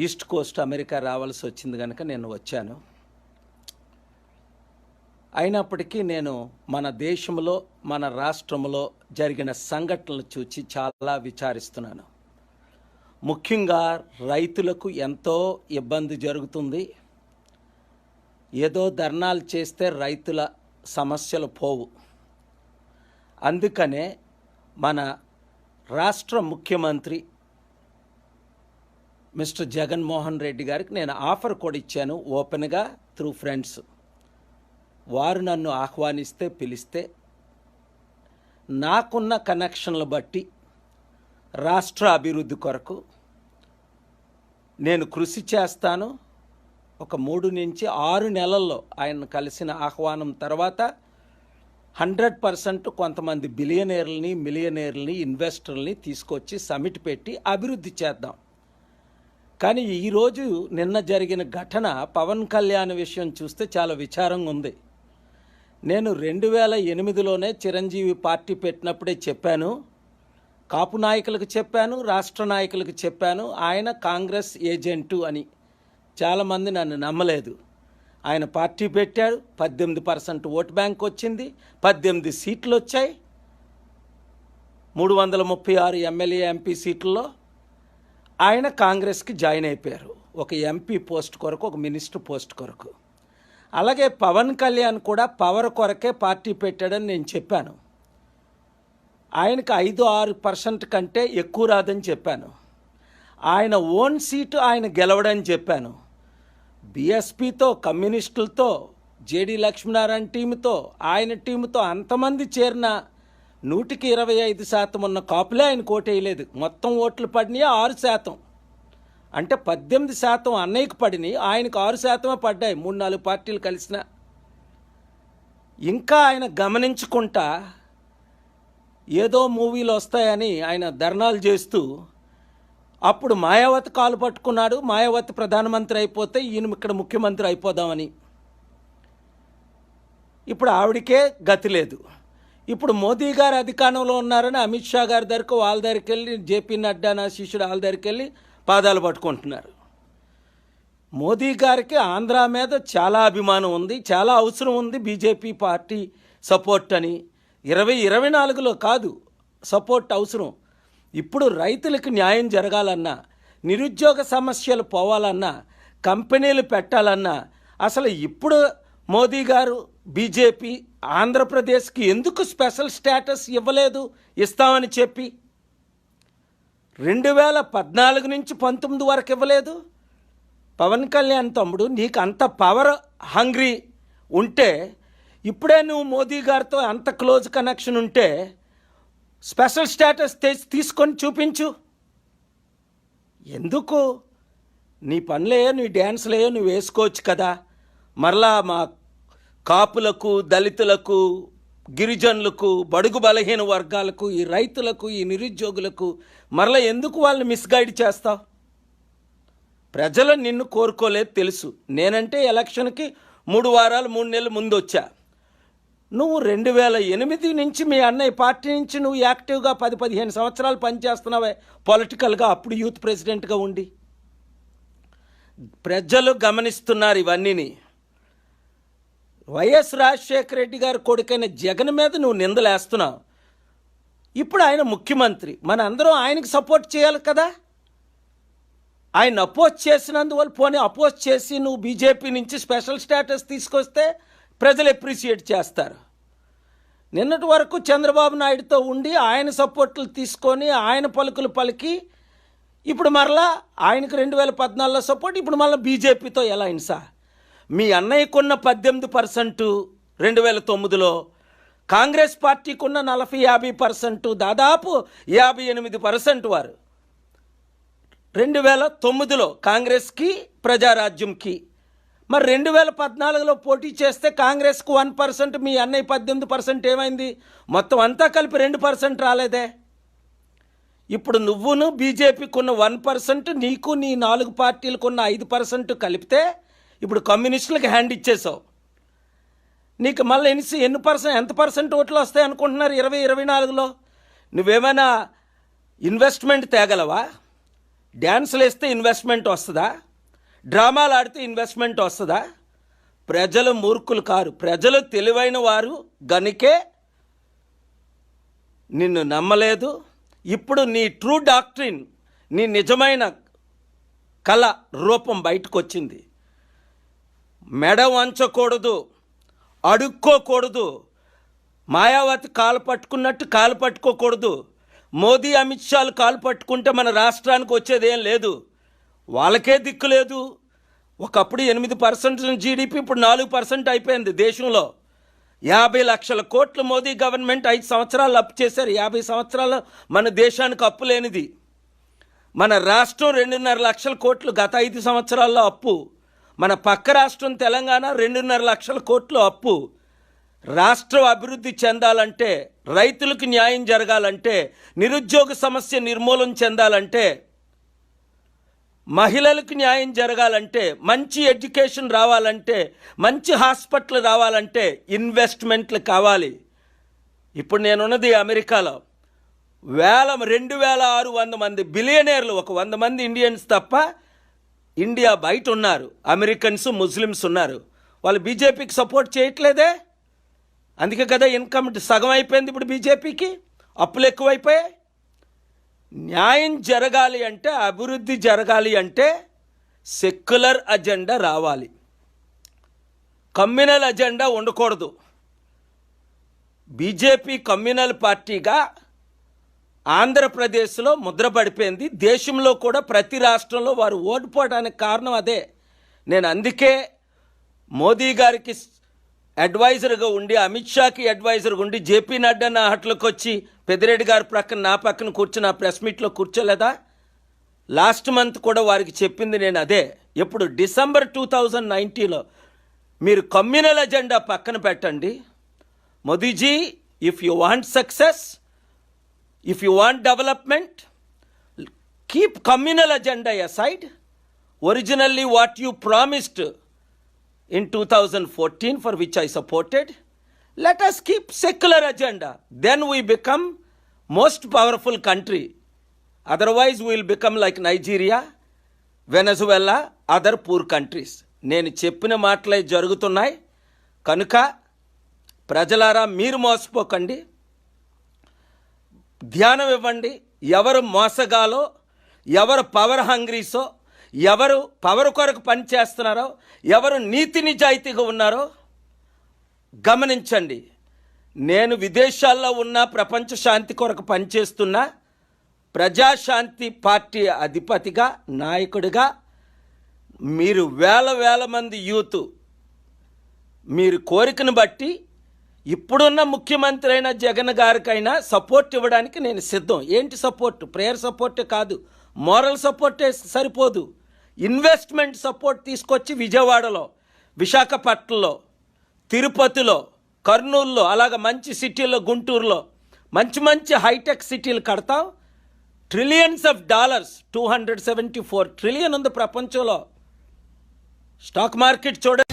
East coast America రావాల్సి వచ్చింది కనుక నేను వచ్చాను. అయినప్పటికీ నేను మన దేశంలో మన రాష్ట్రంలో జరిగిన సంఘటనలు చూచి చాలా విచారిస్తున్నాను. ముఖ్యంగా రైతులకు ఎంతో ఇబ్బంది జరుగుతుంది. ఏదో ధర్నాలు చేస్తే రైతుల సమస్యలు పోవు. అందుకనే మన రాష్ట్ర ముఖ్యమంత్రి మిస్టర్ జగన్మోహన్ రెడ్డి గారికి నేను ఆఫర్ కూడా ఇచ్చాను ఓపెన్గా త్రూ ఫ్రెండ్స్ వారు నన్ను ఆహ్వానిస్తే పిలిస్తే నాకున్న కనెక్షన్లు బట్టి రాష్ట్ర అభివృద్ధి కొరకు నేను కృషి చేస్తాను. ఒక మూడు నుంచి ఆరు నెలల్లో ఆయన కలిసిన ఆహ్వానం తర్వాత హండ్రెడ్ పర్సెంట్ కొంతమంది బిలియనీర్లని మిలియనీర్లని ఇన్వెస్టర్లని తీసుకొచ్చి సమిట్ పెట్టి అభివృద్ధి చేద్దాం. కానీ ఈరోజు నిన్న జరిగిన ఘటన పవన్ కళ్యాణ్ విషయం చూస్తే చాలా విచారంగా ఉంది. నేను రెండు వేల ఎనిమిదిలోనే చిరంజీవి పార్టీ పెట్టినప్పుడే చెప్పాను. కాపు నాయకులకు చెప్పాను రాష్ట్ర నాయకులకు చెప్పాను. ఆయన కాంగ్రెస్ ఏజెంటు అని. చాలామంది నన్ను నమ్మలేదు. ఆయన పార్టీ పెట్టాడు పద్దెనిమిది పర్సెంట్ ఓటు బ్యాంక్ వచ్చింది పద్దెనిమిది సీట్లు వచ్చాయి. మూడు వందల ముప్పై ఆరు ఎమ్మెల్యే ఎంపీ సీట్లలో ఆయన కాంగ్రెస్కి జాయిన్ అయిపోయారు. ఒక ఎంపీ పోస్ట్ కొరకు ఒక మినిస్టర్ పోస్ట్ కొరకు. అలాగే పవన్ కళ్యాణ్ కూడా పవర్ కొరకే పార్టీ పెట్టాడని నేను చెప్పాను. ఆయనకు ఐదు ఆరు పర్సెంట్ కంటే ఎక్కువ రాదని చెప్పాను. ఆయన ఓన్ సీటు ఆయన గెలవడని చెప్పాను. బీఎస్పీతో కమ్యూనిస్టులతో జేడి లక్ష్మీనారాయణ టీముతో ఆయన టీముతో అంతమంది చేరిన నూటికి ఇరవై ఐదు శాతం ఉన్న కాపులే ఆయన కోటేయలేదు. మొత్తం ఓట్లు పడినాయి ఆరు శాతం. అంటే పద్దెనిమిది శాతం అన్నయ్యకు పడినాయి ఆయనకు ఆరు శాతమే పడ్డాయి. మూడు నాలుగు పార్టీలు కలిసిన. ఇంకా ఆయన గమనించుకుంటా ఏదో మూవీలు వస్తాయని ఆయన ధర్నాలు చేస్తూ అప్పుడు మాయావతి కాలు పట్టుకున్నాడు. మాయావతి ప్రధానమంత్రి అయిపోతే ఈయన ఇక్కడ ముఖ్యమంత్రి అయిపోదామని. ఇప్పుడు ఆవిడకే గతి లేదు. ఇప్పుడు మోదీ గారు అధికారంలో ఉన్నారని అమిత్ షా గారి దగ్గరకు వాళ్ళ దగ్గరికి వెళ్ళి జేపీ నడ్డా నా శిష్యుడు వాళ్ళ దగ్గరికి వెళ్ళి పాదాలు పట్టుకుంటున్నారు. మోదీ గారికి ఆంధ్ర మీద చాలా అభిమానం ఉంది చాలా అవసరం ఉంది బీజేపీ పార్టీ సపోర్ట్ అని. ఇరవై ఇరవై నాలుగులో కాదు సపోర్ట్ అవసరం. ఇప్పుడు రైతులకు న్యాయం జరగాలన్నా నిరుద్యోగ సమస్యలు పోవాలన్నా కంపెనీలు పెట్టాలన్నా అసలు ఇప్పుడు మోదీ గారు బీజేపీ ఆంధ్రప్రదేశ్కి ఎందుకు స్పెషల్ స్టేటస్ ఇవ్వలేదు? ఇస్తామని చెప్పి రెండు వేల పద్నాలుగు నుంచి పంతొమ్మిది వరకు ఇవ్వలేదు. పవన్ కళ్యాణ్ తమ్ముడు నీకు అంత పవర్ హంగ్రీ ఉంటే ఇప్పుడే నువ్వు మోదీ గారితో అంత క్లోజ్ కనెక్షన్ ఉంటే స్పెషల్ స్టేటస్ తెచ్చి తీసుకొని చూపించు. ఎందుకు? నీ పనులేయో నీ డ్యాన్స్లేయో నువ్వు వేసుకోవచ్చు కదా. మరలా మా కాపులకు దళితులకు గిరిజనులకు బడుగు బలహీన వర్గాలకు ఈ రైతులకు ఈ నిరుద్యోగులకు మరలా ఎందుకు వాళ్ళని మిస్గైడ్ చేస్తావు? ప్రజలు నిన్ను కోరుకోలేదు తెలుసు. నేనంటే ఎలక్షన్కి మూడు వారాలు మూడు నెలలు ముందు వచ్చా నువ్వు రెండు వేల ఎనిమిది నుంచి మీ అన్నయ్య పార్టీ నుంచి నువ్వు యాక్టివ్గా పది పదిహేను సంవత్సరాలు పనిచేస్తున్నావే. పొలిటికల్గా అప్పుడు యూత్ ప్రెసిడెంట్గా ఉండి. ప్రజలు గమనిస్తున్నారు ఇవన్నీని. వైఎస్ రాజశేఖర రెడ్డి గారి కొడుకైన జగన్ మీద నువ్వు నిందలేస్తున్నావు. ఇప్పుడు ఆయన ముఖ్యమంత్రి. మన అందరం ఆయనకి సపోర్ట్ చేయాలి కదా? ఆయన అపోజ్ చేసినందువల్ల పోనీ అపోజ్ చేసి నువ్వు బీజేపీ నుంచి స్పెషల్ స్టేటస్ తీసుకొస్తే ప్రజలు ఎప్రిషియేట్ చేస్తారు. నిన్నటి వరకు చంద్రబాబు నాయుడుతో ఉండి ఆయన సపోర్ట్లు తీసుకొని ఆయన పలుకులు పలికి ఇప్పుడు మరలా ఆయనకు రెండు వేల పద్నాలుగులో సపోర్ట్ ఇప్పుడు మళ్ళీ బీజేపీతో ఎలా హింస మీ అన్నయ్యకున్న పద్దెనిమిది పర్సెంట్ రెండు వేల తొమ్మిదిలో కాంగ్రెస్ పార్టీకున్న నలభై యాభై పర్సెంట్ దాదాపు యాభై ఎనిమిది పర్సెంట్ వారు. రెండు వేల తొమ్మిదిలో కాంగ్రెస్కి ప్రజారాజ్యంకి. మరి రెండు వేల పద్నాలుగులో పోటీ చేస్తే కాంగ్రెస్కు వన్ పర్సెంట్ మీ అన్నయ్య పద్దెనిమిది పర్సెంట్ ఏమైంది? మొత్తం అంతా కలిపి రెండు పర్సెంట్ రాలేదే. ఇప్పుడు నువ్వును బీజేపీకున్న వన్ పర్సెంట్ నీకు నీ నాలుగు పార్టీలకున్న ఐదు పర్సెంట్ కలిపితే ఇప్పుడు కమ్యూనిస్టులకు హ్యాండ్ ఇచ్చేసావు నీకు మళ్ళీ ఎన్ని ఎన్ని పర్సెంట్ ఎంత పర్సెంట్ ఓట్లు వస్తాయి అనుకుంటున్నారు ఇరవై ఇరవై నాలుగులో? నువ్వేమైనా ఇన్వెస్ట్మెంట్ తేగలవా? డ్యాన్సులు వేస్తే ఇన్వెస్ట్మెంట్ వస్తుందా? డ్రామాలు ఆడితే ఇన్వెస్ట్మెంట్ వస్తుందా? ప్రజలు మూర్ఖులు కారు. ప్రజలు తెలివైన వారు గనికే నిన్ను నమ్మలేదు. ఇప్పుడు నీ ట్రూ డాక్ట్రిన్ నీ నిజమైన కళ రూపం బయటకు వచ్చింది మెడ వంచకూడదు అడుక్కోకూడదు మాయావతి కాలు పట్టుకున్నట్టు కాలు పట్టుకోకూడదు. మోదీ అమిత్ షాలు కాలు పట్టుకుంటే మన రాష్ట్రానికి వచ్చేది ఏం లేదు. వాళ్ళకే దిక్కు లేదు. ఒకప్పుడు ఎనిమిది పర్సెంట్ జీడిపి ఇప్పుడు నాలుగు పర్సెంట్ అయిపోయింది దేశంలో. యాభై లక్షల కోట్లు మోదీ గవర్నమెంట్ ఐదు సంవత్సరాలు అప్పు చేశారు. యాభై సంవత్సరాలు మన దేశానికి అప్పు లేనిది. మన రాష్ట్రం రెండున్నర లక్షల కోట్లు గత ఐదు సంవత్సరాల్లో అప్పు. మన పక్క రాష్ట్రం తెలంగాణ రెండున్నర లక్షల కోట్లు అప్పు. రాష్ట్రం అభివృద్ధి చెందాలంటే రైతులకు న్యాయం జరగాలంటే నిరుద్యోగ సమస్య నిర్మూలన చెందాలంటే మహిళలకు న్యాయం జరగాలంటే మంచి ఎడ్యుకేషన్ రావాలంటే మంచి హాస్పిటల్ రావాలంటే ఇన్వెస్ట్మెంట్లు కావాలి. ఇప్పుడు నేనున్నది అమెరికాలో. వేల రెండు వేల ఆరు వంద మంది బిలియనీర్లు ఒక వంద మంది ఇండియన్స్ తప్ప ఇండియా బయట ఉన్నారు అమెరికన్స్ ముస్లిమ్స్ ఉన్నారు. వాళ్ళు బీజేపీకి సపోర్ట్ చేయట్లేదే? అందుకే కదా ఇన్కమ్ సగం అయిపోయింది ఇప్పుడు బీజేపీకి? అప్పులు ఎక్కువైపోయాయి? న్యాయం జరగాలి అంటే అభివృద్ధి జరగాలి అంటే సెక్యులర్ అజెండా రావాలి. కమ్యూనల్ అజెండా ఉండకూడదు. బీజేపీ కమ్యూనల్ పార్టీగా ఆంధ్రప్రదేశ్లో ముద్ర పడిపోయింది. దేశంలో కూడా ప్రతి రాష్ట్రంలో వారు ఓడిపోవడానికి కారణం అదే. నేను అందుకే మోదీ గారికి అడ్వైజర్గా ఉండి అమిత్ షాకి అడ్వైజర్గా ఉండి జేపీ నడ్డా నా హట్లకు వచ్చి పెద్దిరెడ్డి గారి ప్రక్కన నా పక్కన కూర్చుని ఆ ప్రెస్ మీట్లో కూర్చోలేదా? లాస్ట్ మంత్ కూడా వారికి చెప్పింది నేను అదే. ఎప్పుడు డిసెంబర్ టూ థౌజండ్ నైన్టీలో మీరు కమ్యూనల్ ఎజెండా పక్కన పెట్టండి. Modiji if you want success if you want development keep communal agenda aside originally what you promised in two thousand fourteen for which I supported let us keep secular agenda then we become most powerful country otherwise we'll become like Nigeria Venezuela other poor countries నేను చెప్పిన మాటలే జరుగుతున్నాయి. కనుక ప్రజలారా మీరు మోసపోకండి. ధ్యానం ఇవ్వండి ఎవరు మోసగాలో ఎవరు పవర్ హంగ్రీసో ఎవరు పవర్ కొరకు పనిచేస్తున్నారో ఎవరు నీతి నిజాయితీగా ఉన్నారో గమనించండి. నేను విదేశాల్లో ఉన్న ప్రపంచ శాంతి కొరకు పనిచేస్తున్న ప్రజాశాంతి పార్టీ అధిపతిగా నాయకుడిగా మీరు వేల వేల మంది యూత్ మీరు కోరికను బట్టి ఇప్పుడున్న ముఖ్యమంత్రి అయిన జగన్ గారికైనా సపోర్ట్ ఇవ్వడానికి నేను సిద్ధం. ఏంటి సపోర్ట్? ప్రేయర్ సపోర్టే కాదు. మోరల్ సపోర్టే సరిపోదు. ఇన్వెస్ట్మెంట్ సపోర్ట్ తీసుకొచ్చి విజయవాడలో విశాఖపట్నంలో తిరుపతిలో కర్నూలులో అలాగ మంచి సిటీల్లో గుంటూరులో మంచి మంచి హైటెక్ సిటీలు కడతాం. Trillions of dollars two hundred seventy four trillion ఉంది ప్రపంచంలో. స్టాక్ మార్కెట్ చూడండి.